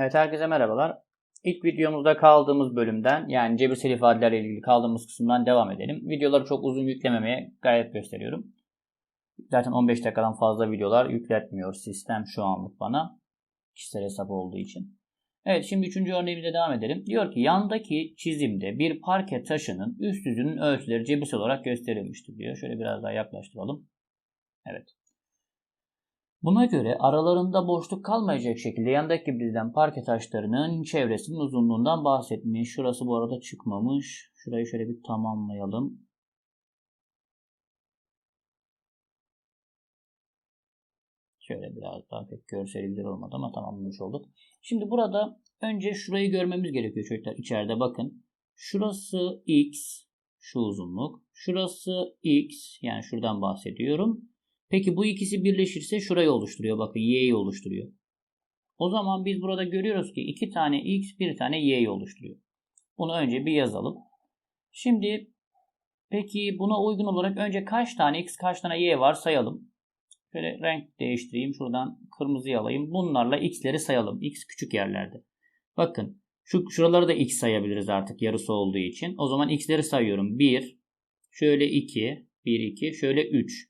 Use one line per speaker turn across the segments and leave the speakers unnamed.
Evet herkese merhabalar. İlk videomuzda kaldığımız bölümden yani cebirsel ifadelerle ilgili kaldığımız kısımdan devam edelim. Videoları çok uzun yüklememeye gayret gösteriyorum. Zaten 15 dakikadan fazla videolar yükletmiyor sistem şu anlık bana. Kişisel hesap olduğu için. Evet şimdi üçüncü örneğimize devam edelim. Diyor ki yandaki çizimde bir parke taşının üst yüzünün ölçüleri cebirsel olarak gösterilmiştir diyor. Şöyle biraz daha yaklaştıralım. Evet. Buna göre aralarında boşluk kalmayacak şekilde yandaki bizden parke taşlarının çevresinin uzunluğundan bahsetmiş. Şurası bu arada çıkmamış. Şurayı şöyle bir tamamlayalım. Şöyle biraz daha pek görsel güzel olmadı ama tamamlamış olduk. Şimdi burada önce şurayı görmemiz gerekiyor çocuklar. İçeride bakın. Şurası x, şu uzunluk. Şurası x, yani şuradan bahsediyorum. Peki bu ikisi birleşirse şurayı oluşturuyor. Bakın y'yi oluşturuyor. O zaman biz burada görüyoruz ki iki tane x bir tane y'yi oluşturuyor. Bunu önce bir yazalım. Şimdi peki buna uygun olarak önce kaç tane x kaç tane y var sayalım. Şöyle renk değiştireyim. Şuradan kırmızıyı alayım. Bunlarla x'leri sayalım. x küçük yerlerde. Bakın şu şuraları da x sayabiliriz artık yarısı olduğu için. O zaman x'leri sayıyorum. 1 şöyle 2 1 2 şöyle 3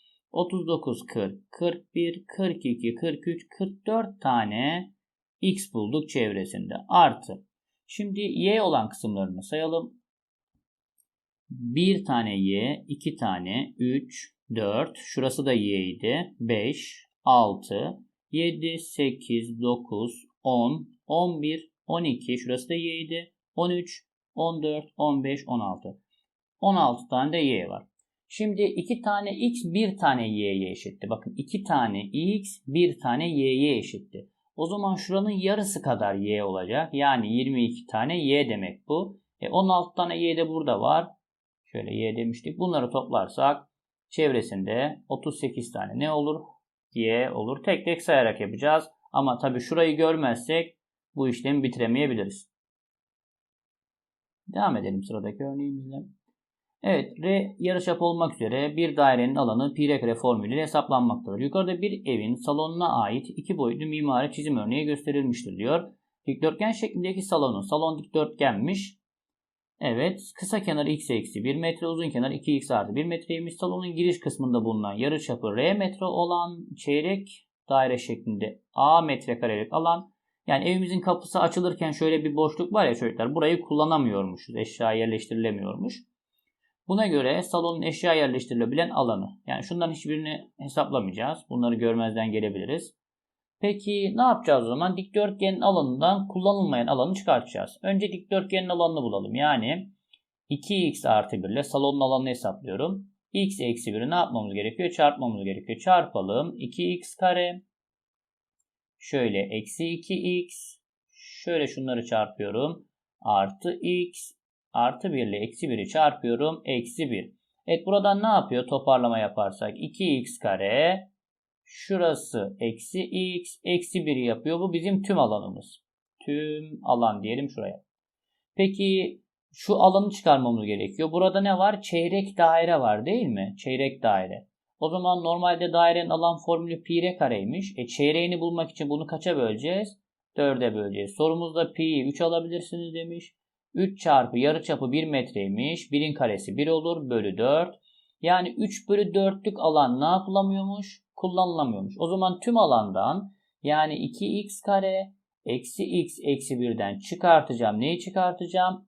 39, 40, 41, 42, 43, 44 tane x bulduk çevresinde. Artı. Şimdi y olan kısımlarını sayalım. 1 tane y, 2 tane, 3, 4, şurası da y idi. 5, 6, 7, 8, 9, 10, 11, 12, şurası da y idi. 13, 14, 15, 16. 16 tane de y var. Şimdi 2 tane x 1 tane y'ye eşitti. Bakın 2 tane x 1 tane y'ye eşitti. O zaman şuranın yarısı kadar y olacak. Yani 22 tane y demek bu. E 16 tane y de burada var. Şöyle y demiştik. Bunları toplarsak çevresinde 38 tane ne olur? y olur. Tek tek sayarak yapacağız. Ama tabi şurayı görmezsek bu işlemi bitiremeyebiliriz. Devam edelim sıradaki örneğimizle. Evet, R yarıçap olmak üzere bir dairenin alanı pi r kare formülüyle hesaplanmaktadır. Yukarıda bir evin salonuna ait iki boyutlu mimari çizim örneği gösterilmiştir diyor. Dikdörtgen şeklindeki salonun, salon dikdörtgenmiş. Evet, kısa kenar x eksi 1 metre, uzun kenar 2x artı 1 metreymiş. Salonun giriş kısmında bulunan yarıçapı r metre olan çeyrek daire şeklinde a metrekarelik alan. Yani evimizin kapısı açılırken şöyle bir boşluk var ya çocuklar, burayı kullanamıyormuşuz, eşya yerleştirilemiyormuş. Buna göre salonun eşya yerleştirilebilen alanı. Yani şundan hiçbirini hesaplamayacağız. Bunları görmezden gelebiliriz. Peki ne yapacağız o zaman? Dikdörtgenin alanından kullanılmayan alanı çıkartacağız. Önce dikdörtgenin alanını bulalım. Yani 2x artı 1 ile salonun alanını hesaplıyorum. x eksi 1'i ne yapmamız gerekiyor? Çarpmamız gerekiyor. Çarpalım. 2x kare. Şöyle eksi 2x. Şöyle şunları çarpıyorum. Artı x Artı 1 ile eksi 1'i çarpıyorum. Eksi 1. Evet buradan ne yapıyor toparlama yaparsak? 2x kare. Şurası eksi x. Eksi 1 yapıyor. Bu bizim tüm alanımız. Tüm alan diyelim şuraya. Peki şu alanı çıkarmamız gerekiyor. Burada ne var? Çeyrek daire var değil mi? Çeyrek daire. O zaman normalde dairenin alan formülü pi kareymiş. E çeyreğini bulmak için bunu kaça böleceğiz? 4'e böleceğiz. Sorumuzda pi'yi 3 alabilirsiniz demiş. 3 çarpı yarıçapı 1 metreymiş. 1'in karesi 1 olur. Bölü 4. Yani 3 bölü 4'lük alan ne yapılamıyormuş? Kullanılamıyormuş. O zaman tüm alandan yani 2x kare eksi x eksi 1'den çıkartacağım. Neyi çıkartacağım?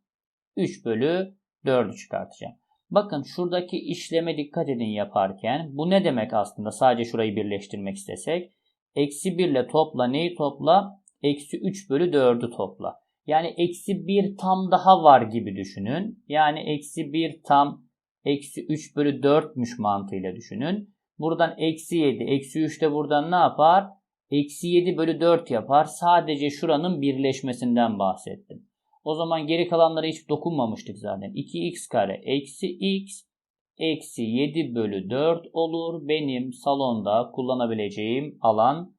3 bölü 4'ü çıkartacağım. Bakın şuradaki işleme dikkat edin yaparken. Bu ne demek aslında? Sadece şurayı birleştirmek istesek. Eksi 1 ile topla neyi topla? Eksi 3 bölü 4'ü topla. Yani eksi 1 tam daha var gibi düşünün. Yani eksi 1 tam eksi 3 bölü 4'müş mantığıyla düşünün. Buradan eksi 7, eksi 3 de buradan ne yapar? Eksi 7 bölü 4 yapar. Sadece şuranın birleşmesinden bahsettim. O zaman geri kalanlara hiç dokunmamıştık zaten. 2x kare eksi x eksi 7 bölü 4 olur. Benim salonda kullanabileceğim alan.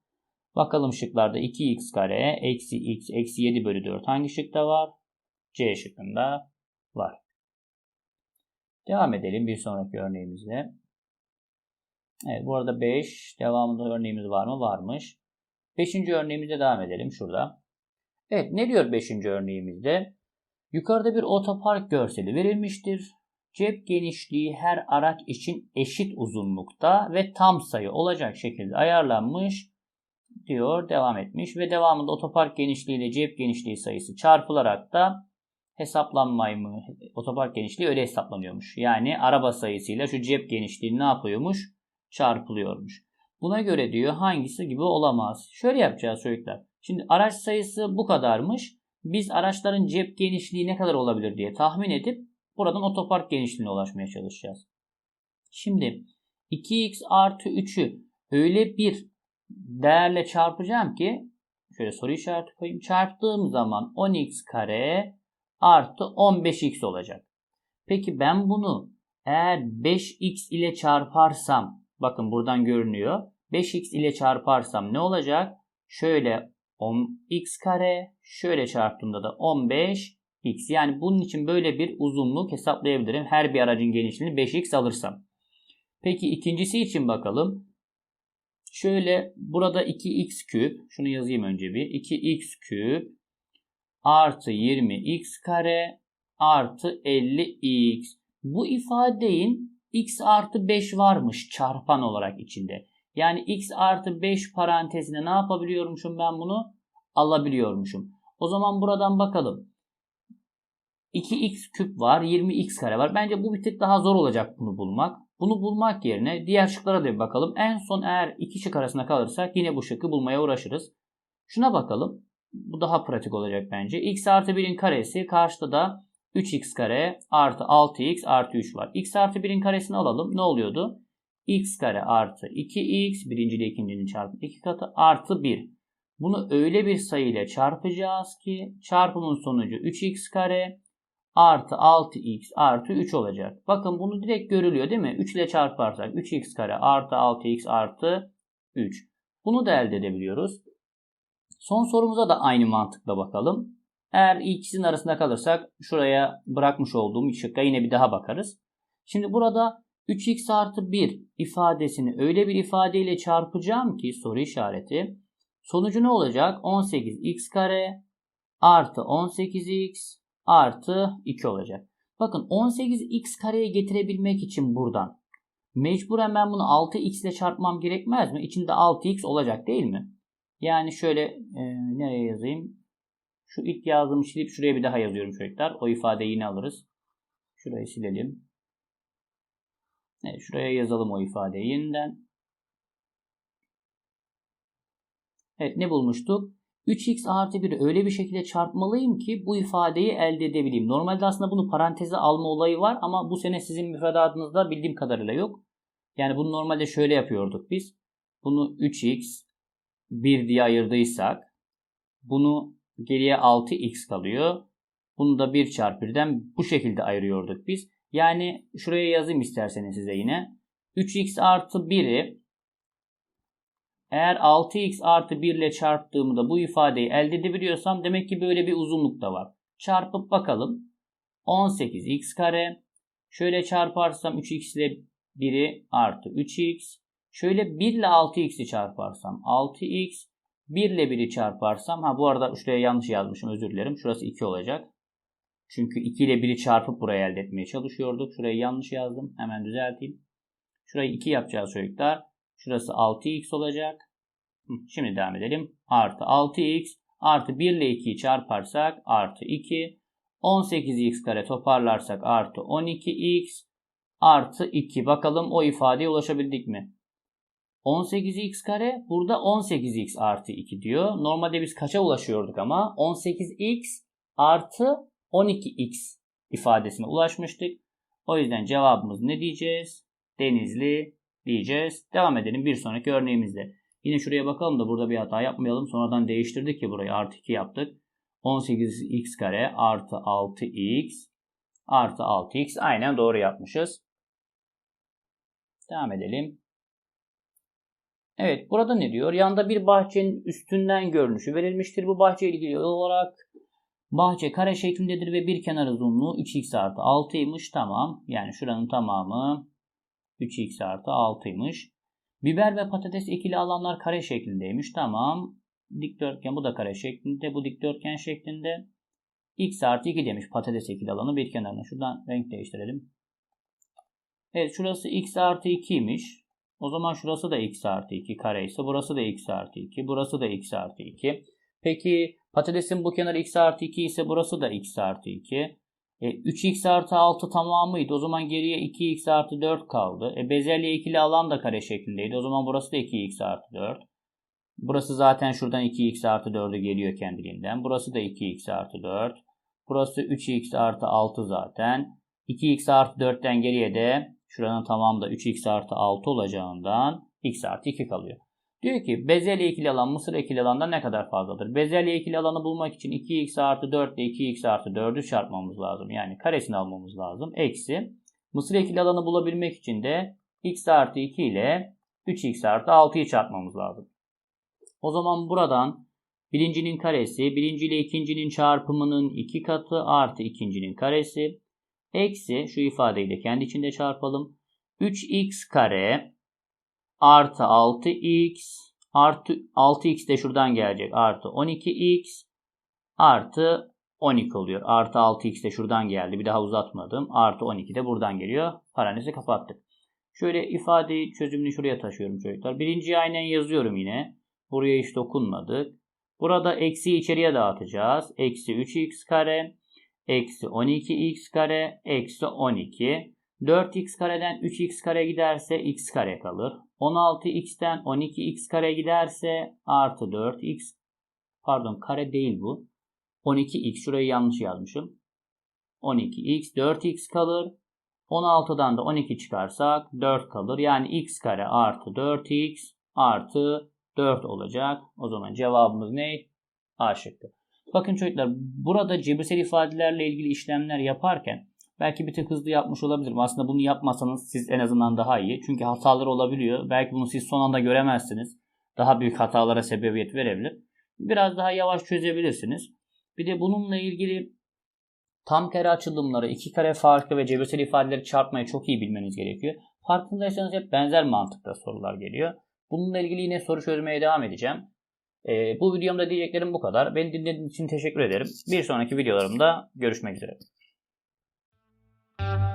Bakalım şıklarda 2x kare eksi x eksi 7 bölü 4 hangi şıkta var? C şıkkında var. Devam edelim bir sonraki örneğimizle. Evet bu arada 5. Devamında örneğimiz var mı? Varmış. 5. örneğimize devam edelim şurada. Evet ne diyor 5. örneğimizde? Yukarıda bir otopark görseli verilmiştir. Cep genişliği her araç için eşit uzunlukta ve tam sayı olacak şekilde ayarlanmış diyor devam etmiş ve devamında otopark genişliği ile cep genişliği sayısı çarpılarak da hesaplanmayı mı? Otopark genişliği öyle hesaplanıyormuş. Yani araba sayısıyla şu cep genişliği ne yapıyormuş? Çarpılıyormuş. Buna göre diyor hangisi gibi olamaz. Şöyle yapacağız çocuklar. Şimdi araç sayısı bu kadarmış. Biz araçların cep genişliği ne kadar olabilir diye tahmin edip buradan otopark genişliğine ulaşmaya çalışacağız. Şimdi 2x artı 3'ü öyle bir değerle çarpacağım ki şöyle soru işareti koyayım. Çarptığım zaman 10x kare artı 15x olacak. Peki ben bunu eğer 5x ile çarparsam bakın buradan görünüyor. 5x ile çarparsam ne olacak? Şöyle 10x kare şöyle çarptığımda da 15x yani bunun için böyle bir uzunluk hesaplayabilirim. Her bir aracın genişliğini 5x alırsam. Peki ikincisi için bakalım. Şöyle burada 2x küp şunu yazayım önce bir 2x küp artı 20x kare artı 50x. Bu ifadeyin x artı 5 varmış çarpan olarak içinde. Yani x artı 5 parantezine ne yapabiliyormuşum ben bunu? Alabiliyormuşum. O zaman buradan bakalım. 2x küp var, 20x kare var. Bence bu bir tık daha zor olacak bunu bulmak. Bunu bulmak yerine diğer şıklara da bir bakalım. En son eğer iki şık arasında kalırsak yine bu şıkkı bulmaya uğraşırız. Şuna bakalım. Bu daha pratik olacak bence. x artı 1'in karesi karşıda da 3x kare artı 6x artı 3 var. x artı 1'in karesini alalım. Ne oluyordu? x kare artı 2x birinci ile ikincinin çarpımı 2 katı artı 1. Bunu öyle bir sayı ile çarpacağız ki çarpımın sonucu 3x kare artı 6x artı 3 olacak. Bakın bunu direkt görülüyor değil mi? 3 ile çarparsak 3x kare artı 6x artı 3. Bunu da elde edebiliyoruz. Son sorumuza da aynı mantıkla bakalım. Eğer ikisinin arasında kalırsak şuraya bırakmış olduğum şıkka yine bir daha bakarız. Şimdi burada 3x artı 1 ifadesini öyle bir ifadeyle çarpacağım ki soru işareti. Sonucu ne olacak? 18x kare artı 18x artı 2 olacak. Bakın 18x kareye getirebilmek için buradan mecburen ben bunu 6x ile çarpmam gerekmez mi? İçinde 6x olacak değil mi? Yani şöyle e, nereye yazayım? Şu ilk yazdığım silip şuraya bir daha yazıyorum çocuklar. O ifadeyi yine alırız. Şurayı silelim. Evet, şuraya yazalım o ifadeyi yeniden. Evet ne bulmuştuk? 3x artı 1'i öyle bir şekilde çarpmalıyım ki bu ifadeyi elde edebileyim. Normalde aslında bunu paranteze alma olayı var ama bu sene sizin müfredatınızda bildiğim kadarıyla yok. Yani bunu normalde şöyle yapıyorduk biz. Bunu 3x 1 diye ayırdıysak bunu geriye 6x kalıyor. Bunu da 1 çarpı 1'den bu şekilde ayırıyorduk biz. Yani şuraya yazayım isterseniz size yine. 3x artı 1'i eğer 6x artı 1 ile çarptığımda bu ifadeyi elde edebiliyorsam demek ki böyle bir uzunluk da var. Çarpıp bakalım. 18x kare. Şöyle çarparsam 3x ile 1'i artı 3x. Şöyle 1 ile 6x'i çarparsam 6x. 1 ile 1'i çarparsam. Ha bu arada şuraya yanlış yazmışım özür dilerim. Şurası 2 olacak. Çünkü 2 ile 1'i çarpıp buraya elde etmeye çalışıyorduk. Şurayı yanlış yazdım. Hemen düzelteyim. Şurayı 2 yapacağız çocuklar. Şurası 6x olacak. Şimdi devam edelim. Artı 6x artı 1 ile 2'yi çarparsak artı 2. 18x kare toparlarsak artı 12x artı 2. Bakalım o ifadeye ulaşabildik mi? 18x kare burada 18x artı 2 diyor. Normalde biz kaça ulaşıyorduk ama 18x artı 12x ifadesine ulaşmıştık. O yüzden cevabımız ne diyeceğiz? Denizli diyeceğiz. Devam edelim bir sonraki örneğimizde. Yine şuraya bakalım da burada bir hata yapmayalım. Sonradan değiştirdik ki burayı artı 2 yaptık. 18x kare artı 6x artı 6x. Aynen doğru yapmışız. Devam edelim. Evet burada ne diyor? Yanda bir bahçenin üstünden görünüşü verilmiştir. Bu bahçe ilgili olarak bahçe kare şeklindedir ve bir kenar uzunluğu 3x artı 6'ymış. Tamam. Yani şuranın tamamı 3x artı 6'ymış. Biber ve patates ekili alanlar kare şeklindeymiş. Tamam. Dikdörtgen bu da kare şeklinde. Bu dikdörtgen şeklinde. x artı 2 demiş patates ekili alanı bir kenarına. Şuradan renk değiştirelim. Evet şurası x artı 2'ymiş. O zaman şurası da x artı 2 kare ise burası da x artı 2. Burası da x artı 2. Peki patatesin bu kenarı x artı 2 ise burası da x artı 2. E, 3x artı 6 tamamıydı. O zaman geriye 2x artı 4 kaldı. E, bezelye ikili alan da kare şeklindeydi. O zaman burası da 2x artı 4. Burası zaten şuradan 2x artı 4'ü geliyor kendiliğinden. Burası da 2x artı 4. Burası 3x artı 6 zaten. 2x artı 4'ten geriye de şuranın tamamı da 3x artı 6 olacağından x artı 2 kalıyor. Diyor ki bezelye ikili alan mısır ikili alandan ne kadar fazladır? Bezelye ikili alanı bulmak için 2x artı 4 ile 2x artı 4'ü çarpmamız lazım. Yani karesini almamız lazım. Eksi mısır ikili alanı bulabilmek için de x artı 2 ile 3x artı 6'yı çarpmamız lazım. O zaman buradan birincinin karesi, birinci ile ikincinin çarpımının iki katı artı ikincinin karesi eksi şu ifadeyi de kendi içinde çarpalım. 3x kare artı 6x artı 6x de şuradan gelecek artı 12x artı 12 oluyor. Artı 6x de şuradan geldi. Bir daha uzatmadım. Artı 12 de buradan geliyor. Parantezi kapattık. Şöyle ifadeyi çözümünü şuraya taşıyorum çocuklar. Birinciyi aynen yazıyorum yine. Buraya hiç dokunmadık. Burada eksi içeriye dağıtacağız. Eksi 3x kare eksi 12x kare eksi 12. 4x kareden 3x kare giderse x kare kalır. 16x'ten 12x kare giderse artı 4x pardon kare değil bu. 12x şurayı yanlış yazmışım. 12x 4x kalır. 16'dan da 12 çıkarsak 4 kalır. Yani x kare artı 4x artı 4 olacak. O zaman cevabımız ne? A şıkkı. Bakın çocuklar burada cebirsel ifadelerle ilgili işlemler yaparken belki bir tık hızlı yapmış olabilirim. Aslında bunu yapmasanız siz en azından daha iyi. Çünkü hatalar olabiliyor. Belki bunu siz son anda göremezsiniz. Daha büyük hatalara sebebiyet verebilir. Biraz daha yavaş çözebilirsiniz. Bir de bununla ilgili tam kare açılımları, iki kare farkı ve cebirsel ifadeleri çarpmayı çok iyi bilmeniz gerekiyor. Farkındaysanız hep benzer mantıkta sorular geliyor. Bununla ilgili yine soru çözmeye devam edeceğim. Ee, bu videomda diyeceklerim bu kadar. Beni dinlediğiniz için teşekkür ederim. Bir sonraki videolarımda görüşmek üzere. Thank you.